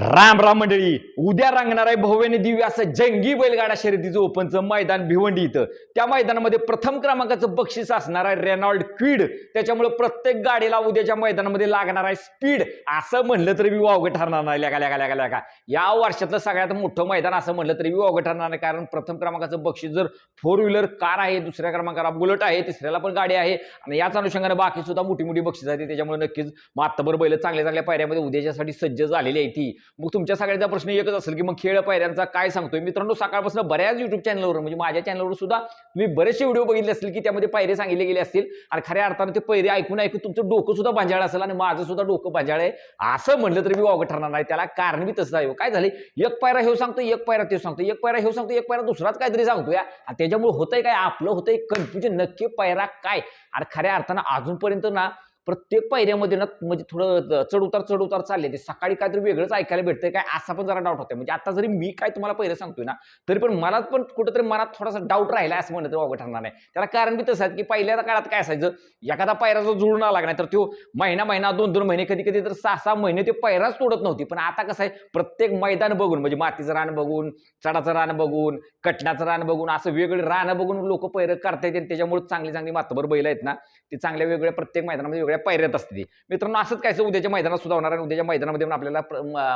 राम राम मंडळी. उद्या रंगणार आहे भव्य दिव्य असं जंगी बैलगाडा शर्यतीचं ओपनचं मैदान भिवंडी इथं. त्या मैदानामध्ये प्रथम क्रमांकाचं बक्षीस असणार आहे रेनॉल्ड क्विड. त्याच्यामुळे प्रत्येक गाडीला उद्याच्या मैदानामध्ये लागणार आहे स्पीड. असं म्हणलं तरी मी वावगं ठरणार नाही. लगा लागा लगा लेका. या वर्षातलं सगळ्यात मोठं मैदान असं म्हणलं तरी मी वावगं ठरणार नाही. कारण प्रथम क्रमांकाचं बक्षीस जर फोर व्हीलर कार आहे दुसऱ्या क्रमांकाला बुलेट आहे तिसऱ्याला पण गाडी आहे. आणि याच अनुषंगाने बाकी सुद्धा मोठी मोठी बक्षीस आहे त्याच्यामुळे नक्कीच मातबर बैल चांगल्या चांगल्या पायऱ्यामध्ये उद्याच्यासाठी सज्ज झालेली आहे ती. मग तुमच्या सगळ्याचा प्रश्न एकच असेल की मग खेळ पायऱ्यांचा काय सांगतोय? मित्रांनो सकाळपासून बऱ्याच युट्यूब चॅनलवर म्हणजे माझ्या चॅनलवर सुद्धा तुम्ही बरेचसे व्हिडिओ बघितले असतील की त्यामध्ये पायरे सांगितले गेले असतील. आणि खऱ्या अर्थानं ते पैरे ऐकून ऐकून तुमचं डोकं सुद्धा भांजाळ असेल आणि माझं सुद्धा डोकं भांजाळ आहे. असं म्हणलं तरी मी वाघ ठरणार नाही. त्याला कारण मी तसं आहे. हो, काय झालं एक पायरा हे सांगतो एक पायरा ते सांगतो एक पायरा हे सांगतो एक पायरा दुसराच काहीतरी सांगतो या आणि त्याच्यामुळे होतंय काय? आपलं होतंय कन्फ्युजन नक्की पायरा काय? आणि खऱ्या अर्थानं अजूनपर्यंत ना प्रत्येक पायऱ्यामध्ये ना म्हणजे थोडं चढ उतार चढ उतार चालले ते सकाळी काहीतरी वेगळंच ऐकायला भेटतंय. काय असा पण जरा डाऊट होतोय म्हणजे आता जरी मी काय तुम्हाला पहिलं सांगतोय ना तरी पण मला पण कुठेतरी मनात थोडासा डाऊट राहिला असं म्हणलं तरी ठरणार नाही. त्याला कारण बी तसं आहे की पहिल्या काळात काय असायचं एखादा पायरा जुळून आला नाही तर तो महिना महिना दोन दोन महिने कधी कधी तर सहा सहा महिने ते पायराच तोडत नव्हती. पण आता कसं आहे प्रत्येक मैदान बघून म्हणजे मातीचं रान बघून चढाचं रान बघून कटण्याचं रान बघून असं वेगळे रानं बघून लोक पैर करतायत आणि त्याच्यामुळे चांगली चांगली मातबर बैल आहेत ना ती चांगल्या वेगळ्या प्रत्येक मैदानामध्ये वेगळ्या पायऱ्यात असते मित्रांनो असंच काय उद्याच्या मैदानात सुद्धा होणार आहे. उद्याच्या मैदानामध्ये पण आपल्याला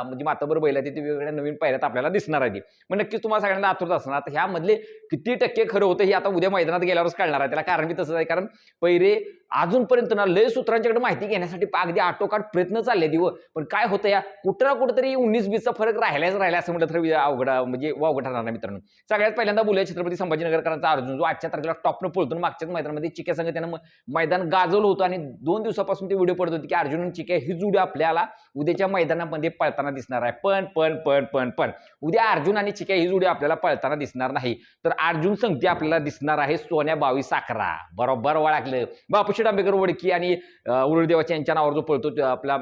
म्हणजे मातबर बैल आहे ती वेगवेगळ्या नवीन पायऱ्यात आपल्याला दिसणार आहे ती. मग नक्कीच तुम्हाला सगळ्यांना आतुरता असणार. आता ह्यामधले किती टक्के खरं होतं हे आता उद्या मैदानात गेल्यावरच कळणार आहे. त्याला कारण मी तसंच आहे. कारण पैरे अजूनपर्यंत ना लय सूत्रांच्याकडे माहिती घेण्यासाठी अगदी आटोकाट प्रयत्न चालले दिव. पण काय होतं या कुठं ना कुठंतरी उन्नीस बीसचा फरक राहिलाच राहिला असं म्हटलं तर अवघड म्हणजे वावघड ठरणार मित्रांनो. सगळ्यात पहिल्यांदा बोलूया छत्रपती संभाजीनगरकरांचा अर्जुन जो आजच्या तारखेला टॉपनं पळतो मागच्याच मैदानामध्ये चिक्या संघ त्यानं मैदान गाजवलं होतं आणि दोन दिवसापासून ते व्हिडिओ पडत होते की अर्जुन आणि ही जोडी आपल्याला उद्याच्या मैदानामध्ये पळताना दिसणार आहे. पण पण पण पण पण उद्या अर्जुन आणि चिक्या ही जोडी आपल्याला पळताना दिसणार नाही तर अर्जुन संगती आपल्याला दिसणार आहे सोन्या बावीस अकरा बरोबर ओळखलं बापूशी डांबेकर वडकी आणि उरुळदेवाच्या यांच्या नावावर जो पळतो तो आपला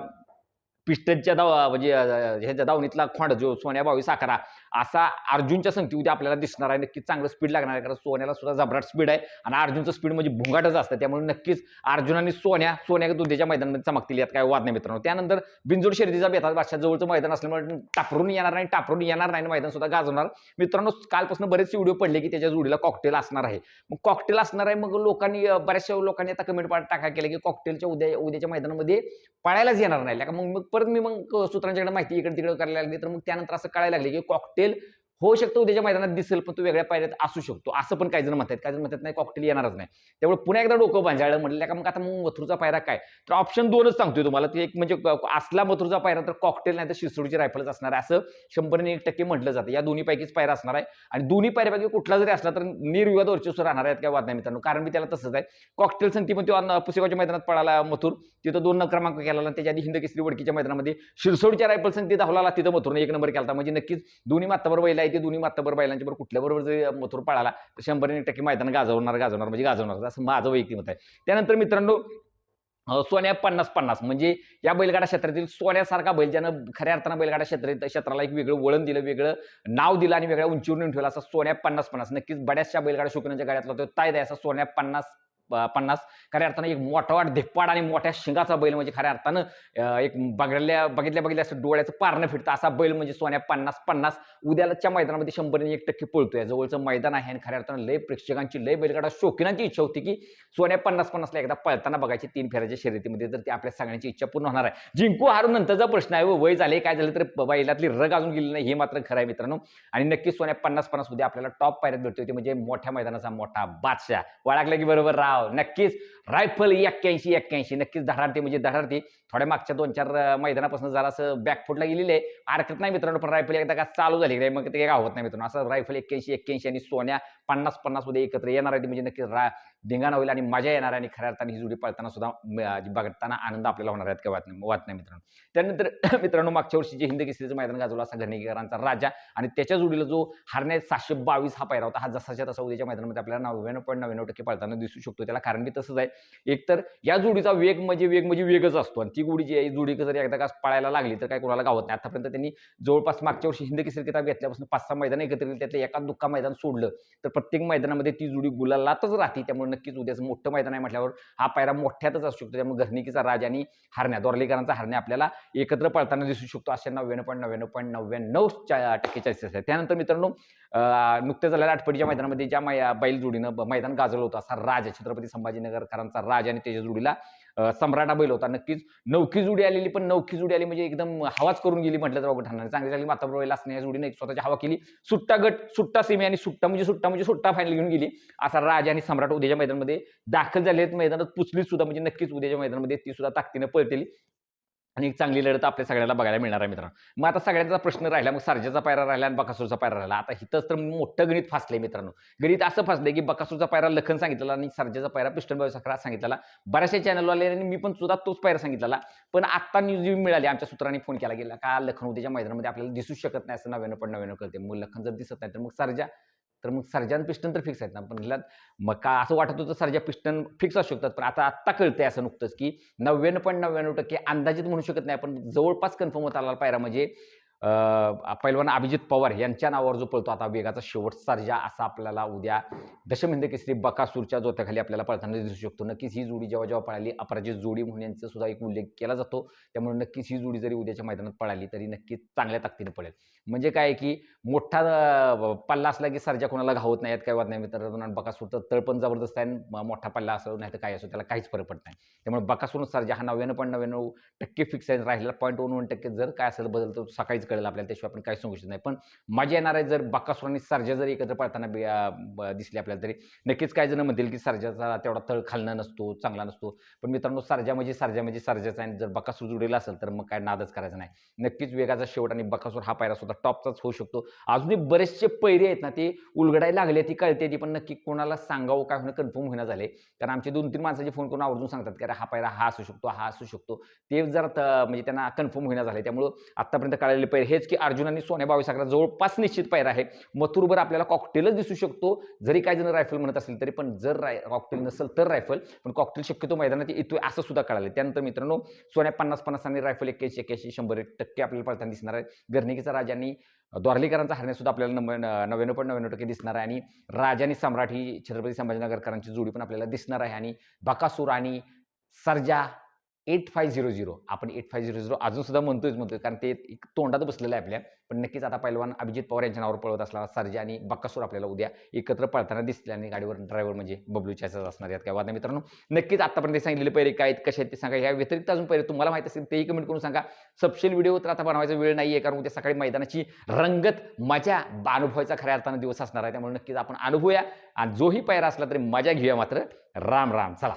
पिस्टनच्या दाव म्हणजे ह्याच्या दावणीतला खोंड जो सोन्या बावीस अकरा असा अर्जुनच्या संगती उद्या आपल्याला दिसणार आहे. नक्कीच चांगलं स्पीड लागणार आहे कारण सोन्याला सुद्धा जबराट स्पीड आहे आणि अर्जुनचं स्पीड म्हणजे भुंगाटच असतं. त्यामुळे नक्कीच अर्जुन आणि सोन्या सोन्या दुधेच्या मैदानामध्ये चमकतील यात काय वाद नाही मित्रांनो. त्यानंतर बिंजोड शर्दीचा बेताज बादशाह जवळचं मैदान असल्यामुळे टापरून येणार नाही टापरून येणार नाही आणि मैदान सुद्धा गाजवणार. मित्रांनो कालपासून बरेचसे व्हिडिओ पडले की त्याच्या जोडीला कॉकटेल असणार आहे. मग कॉकटेल असणार आहे मग लोकांनी बऱ्याचशा लोकांनी आता कमेंट टाका केलं की कॉकटेलच्या उद्या उद्याच्या मैदानामध्ये पळायलाच येणार नाही. का मग मग परत मी मग सूत्रांच्याकडे माहिती इकडे तिकडे करायला लागली तर मग त्यानंतर असं कळायला लागले की कॉकटेल होऊ शकतो उद्याच्या मैदानात दिसेल पण तो वेगळ्या पायऱ्यात असू शकतो. असं पण काही जण म्हणतात काही जण म्हणतात नाही कॉकटेल येणारच नाही. त्यामुळे पुन्हा एकदा डोकं भांजाळलं म्हटलं का मग आता मग मथुरचा पायरा काय? तर ऑप्शन दोनच सांगतोय तुम्हाला. ते एक म्हणजे असला मथुरचा पायरा तर कॉकटेल नाही तर शिसोडची रायफलच असणार आहे. असं शंभरने एक टक्के म्हटलं जातं. या दोन्ही पैकीच पायरा असणार आहे. आणि दोन्ही पायऱ्यापैकी कुठला जरी असला तर निर्विवाद वर्चस्व राहणार आहेत काय वाद नाही मित्रांनो. कारण मी त्याला तसंच आहे. कॉकटेल संधी पण तो पुसेगावच्या मैदानात पळाला मथुर. तिथं दोन क्रमांक केला आणि त्याच्या आधी हिंद केसरी वडकीच्या मैदानामध्ये शिरसोडच्या रायफल संधी धावला तिथं मथुरने एक नंबर केला म्हणजे नक्कीच दोन्ही मातावर बैल आहे ते दोन्ही मात्ताबर बैलांच्या बरोबर कुठल्या बरोबर जरी मथुर पळाला तर शंभर एक टक्के मैदान गाजवणार गाजवणार म्हणजे गाजवणार. असं माझं वैयक्तिक मत आहे. त्यानंतर मित्रांनो सोन्या पन्नास पन्नास. म्हणजे या बैलगाडा क्षेत्रातील सोन्यासारखा बैल ज्यानं खऱ्या अर्थानं बैलगाडा क्षेत्र क्षेत्राला एक वेगळं वळण दिलं वेगळं नाव दिलं आणि वेगळ्या उंचीवर नेऊन ठेवलं असा सोन्या पन्नास पन्नास. नक्कीच बऱ्याचशा बैलगाडा शोकनाच्या गाड्यातला तो तायदा आहे असा सोन्या पन्नास पन्नास. खऱ्या अर्थानं एक मोठा वाट धिप्पाड आणि मोठ्या शिंगाचा बैल म्हणजे खऱ्या अर्थानं एक बघल्या बघितल्या बघितल्या असं डोळ्याचं पारणं फिरतं. असा बैल म्हणजे सोन्या पन्नास पन्नास. उद्याच्या मैदानामध्ये शंभरने एक टक्के पळतोय. जवळचं मैदान आहे आणि खऱ्या अर्थानं लय प्रेक्षकांची लय बैलगाडा शौकीनांची इच्छा होती की सोन्या पन्नास पन्नासला एकदा पळताना बघायची तीन फेऱ्याच्या शर्यतीमध्ये. तर ते आपल्या सगळ्यांची इच्छा पूर्ण होणार आहे. जिंकू हारून नंतरचा प्रश्न आहे व वय झाले काय झालं तर बैलातली रग अजून गेली नाही हे मात्र खरं आहे मित्रांनो. आणि नक्कीच सोन्या पन्नास पन्नास उद्या आपल्याला टॉप पायऱ्यात भेटते होती. म्हणजे मोठ्या मैदानाचा मोठा बादशाह. वळागला की बरोबर राव. नक्कीच. रायफल एक्क्याऐंशी एक्क्याऐंशी. नक्कीच धडारते म्हणजे धडारते थोड्या मागच्या दोन चार मैदानापासून जरा असं बॅकफुटला गेलेली आहे. हरकत नाही मित्रांनो पण रायफल एकदा का चालू झाली. नाही मग ते काय होत नाही मित्रांनो. असं रायफल एक्क्याऐंशी एक्क्याऐंशी आणि सोन्या पन्नास पन्नास उद्या एकत्र येणार आहे म्हणजे नक्कीच रा धिंगाणा होईल आणि मजा येणार आहे आणि खऱ्या अर्थाने ही जोडी पळताना सुद्धा बघताना आनंद आपल्याला होणार आहेत काय वाट नाही वाट नाही मित्रांनो. त्यानंतर मित्रांनो मागच्या वर्षी जे हिंद केसरीचं मैदान गाजवला असा घरणेकरांचा राजा आणि त्याच्या जोडीला जो हरण्यात सातशे बावीस हा पायरा होता हा जसाच्या तसा उद्याच्या मैदानामध्ये आपल्याला नव्याण्णव पॉईंट नव्याण्णव टक्के पळताना दिसू शकतो. शकतो त्याला कारण की तसंच आहे. एकतर या जोडीचा वेग म्हणजे वेग म्हणजे वेगच असतो. आणि ती गोडी जी आहे जोडी जर एकदा का पळायला लागली तर काय कोणाला गावत नाही. आतापर्यंत त्यांनी जवळपास मागच्या वर्षी हिंद केसरी किताब घेतल्यापासून पाच सहा मैदान एकत्र केली. त्यातलं एका दुःखा मैदान सोडलं. तर प्रत्येक मैदानामध्ये ती जोडी गुलालातच राहते. त्यामुळे नक्कीच उद्याचं मोठं मैदान आहे म्हटल्यावर हा पायरा मोठ्यातच असू शकतो. त्यामुळे घरणिकीचा राज आणि हरण्या दोरलेकरांचा हरण्या आपल्याला एकत्र पळताना दिसू शकतो. अशा नव्याण्णव पॉईंट नव्याण्णव पॉईंट नव्याण्णव टक्के चान्सेस आहे. त्यानंतर मित्रांनो नुकत्याच झालेल्या आठपडीच्या मैदानामध्ये ज्या मै बैल जोडीनं मैदान गाजवलं होतं असा राज छत्रपती संभाजीनगरकरांचा राज आणि त्याच्या जोडीला सम्राटा बैल होता. नक्कीच नौकी जुडी आलेली पण नौकी जुडी आली म्हणजे एकदम हवाच करून गेली म्हटलं तर अवघड चांगली चांगली माता बैल असणे या जोडीने एक स्वतःची हवा केली. सुट्टा गट सुट्टा सेमी आणि सुट्टा म्हणजे सुट्टा म्हणजे सुट्टा फायनल घेऊन गेली. असा राज आणि सम्राट उद्याच्या मैदानामध्ये दाखल झाले आहेत मैदानात पुचली सुद्धा म्हणजे नक्कीच उद्याच्या मैदानामध्ये ती सुद्धा ताकदीने पळतील. आणि एक चांगली लढत आपल्या सगळ्याला बघायला मिळणार आहे मित्रांनो. मग आता सगळ्यांचा प्रश्न राहिला मग सर्जाचा पायरा राहिला आणि बकासूरचा पायरा राहिला. आता इथंच तर मोठं गणित फासलंय मित्रांनो. गणित असं फासलंय की बकासूरचा पायरा लखन सांगितलेला आणि सर्जाचा पायरा पिस्टन बाय सांगितलेला. बऱ्याचशा चॅनलवाले आणि मी पण सुद्धा तोच पायरा सांगितलेला. पण आता न्यूज मिळाली आमच्या सूत्रांनी फोन केला गेला का लखन उद्याच्या मैदानामध्ये आपल्याला दिसू शकत नाही असं नव्यानं पण नव्यानं कळते मग लखन जर दिसत नाही तर मग सर्जा तर मग सर्जान पिस्टन तर फिक्स आहेत ना. पण ह्याला मग का असं वाटत होतं सर्जा पिस्टन फिक्स असू शकतात. पण आता आत्ता कळतंय असं नुकतंच की नव्याण्णव पॉईंट नव्याण्णव टक्के अंदाजित म्हणू शकत नाही पण जवळपास कन्फर्म होत आला पायरा म्हणजे पैलवान अभिजित पवार यांच्या नावावर जो पळतो आता वेगाचा शेवटचा सर्जा असा आपल्याला उद्या दशमिंद केसरी बकासूरच्या जोत्याखाली आपल्याला पळताना दिसू शकतो. नक्कीच ही जोडी जेव्हा जेव्हा पळाली अपराजित जोडी म्हणून यांचा सुद्धा एक उल्लेख केला जातो. त्यामुळे नक्कीच ही जोडी जरी उद्याच्या मैदानात पळाली तरी नक्कीच चांगल्या ताकदीने पळेल. म्हणजे काय आहे की मोठा पल्ला असला की सर्जा कोणाला घावत नाही काय वाद नाही. तर बकासूर तर तळ पण जबरदस्त आहे आणि मोठा पल्ला असो नाही तर काय असो त्याला काहीच फरक पडत नाही. त्यामुळे बकासूर सर्जा हा नव्याण्णव पॉईंट नव्याण्णव टक्के फिक्स आहे राहिलेला पॉईंट वन वन टक्के जर काय असेल बदल तर सकाळीच कळेल आपल्याला त्याशिवाय आपण काही सांगू शकत नाही. पण मजा येणार आहे जर बाकासुर आणि सर्जा जर एकत्र पाळताना ब- दिसली आपल्याला तरी. नक्कीच काही जण म्हणतील की सर्जाचा तेवढा तळ खालना नसतो चांगला नसतो. पण मित्रांनो सर्जा म्हणजे सर्जा म्हणजे सर्जाचा आणि जर बकासूर जुडेला असेल तर मग काय नादच करायचा नाही. नक्कीच वेगाचा शेवट आणि बकासूर हा पायरा सुद्धा टॉपचाच होऊ शकतो. अजूनही बरेचसे पैरे आहेत ना ते उलगडायला लागले ती कळते ती पण नक्की कोणाला सांगावं काय होणं कन्फर्म होईना झाले. कारण आमचे दोन तीन माणसाचे फोन करून आवर्जून सांगतात की अरे हा पायरा हा असू शकतो हा असू शकतो. ते जर म्हणजे त्यांना कन्फर्म होईना झाले. त्यामुळं आतापर्यंत कळलेले पैरे हेच की अर्जुन आणि सोन्या बावीस जवळपास निश्चित पैर आहे. मथुरभर आपल्याला कॉकटेलच दिसू शकतो. जरी काही जण रायफल म्हणत असेल तरी पण जर राय कॉकटेल नसेल तर रायफल पण कॉकटेल शक्यतो मैदानात येतो असं सुद्धा कळालं त्यानंतर मित्रांनो सोन्या पन्नास पन्नास आणि रायफल एक्क्याऐंशी एक्क्याऐंशी शंभर टक्के आपल्याला पळताना दिसणार आहे. गर्णिकेचा राजांनी द्वारलीकरांचा हरण्यासुद्धा आपल्याला नव नव्याण्णव पॉईंट नव्याण्णव टक्के दिसणार आहे. आणि राजा आणि सम्राट ही छत्रपती संभाजीनगरकरांची जोडी पण आपल्याला दिसणार आहे. आणि बकासूर आणि Sarja eight five zero zero. आपण एट फाय झिरो झिरो अजून सुद्धा म्हणतोयच म्हणतोय. कारण ते एक तोंडात बसलेलं आहे आपल्या. पण नक्कीच आता पहिलवान अभिजित पवार यांच्या नावावर पळवत असणारा सर्जा आणि बक्कासूर आपल्याला उद्या एकत्र पळताना दिसतील आणि गाडीवर ड्रायव्हर म्हणजे बबलू चायसच असणार यात काय वादा मित्रांनो? नक्कीच आतापर्यंत सांगितलेले पैरे काय आहेत कसे आहेत ते सांगा. या व्यतिरिक्त अजून पैरे तुम्हाला माहिती असेल तेही कमेंट करून सांगा. सबशेल व्हिडिओ तर आता बनवायचा वेळ नाही आहे कारण उद्या सकाळी मैदानाची रंगत मजा अनुभवायचा खऱ्या अर्थानं दिवस असणार आहे. त्यामुळे नक्कीच आपण अनुभवूया. आणि जोही पैरा असला तरी मजा घेऊया मात्र. राम राम. चला.